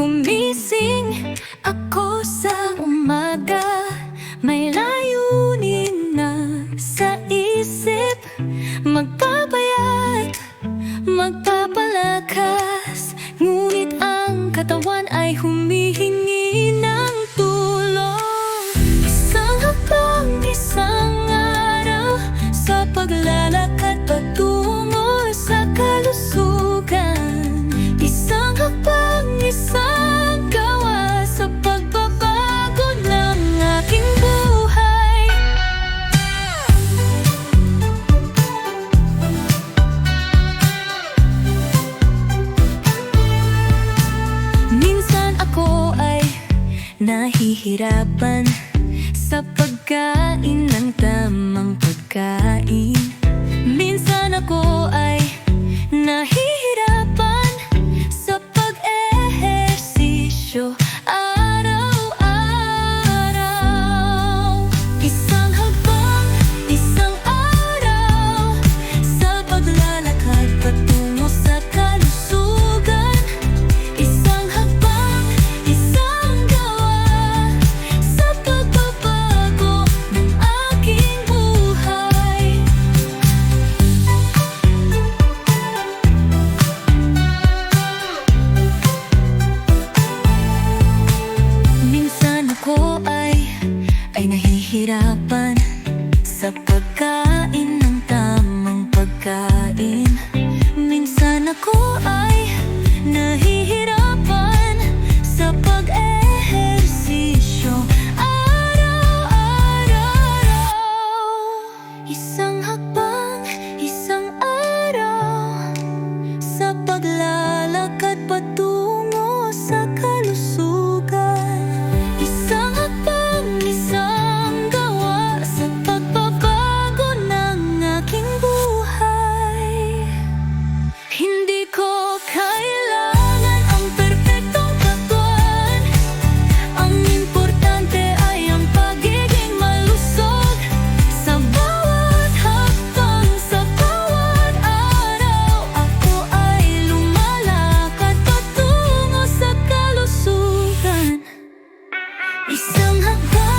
Gumising ako sa umaga May layunin na sa isip. Magpapayat, magpapalakas Ngunit ang katawan ay humihingi. Nahihirapan kahirapan sa pagkain ng tamang pagkain. somehow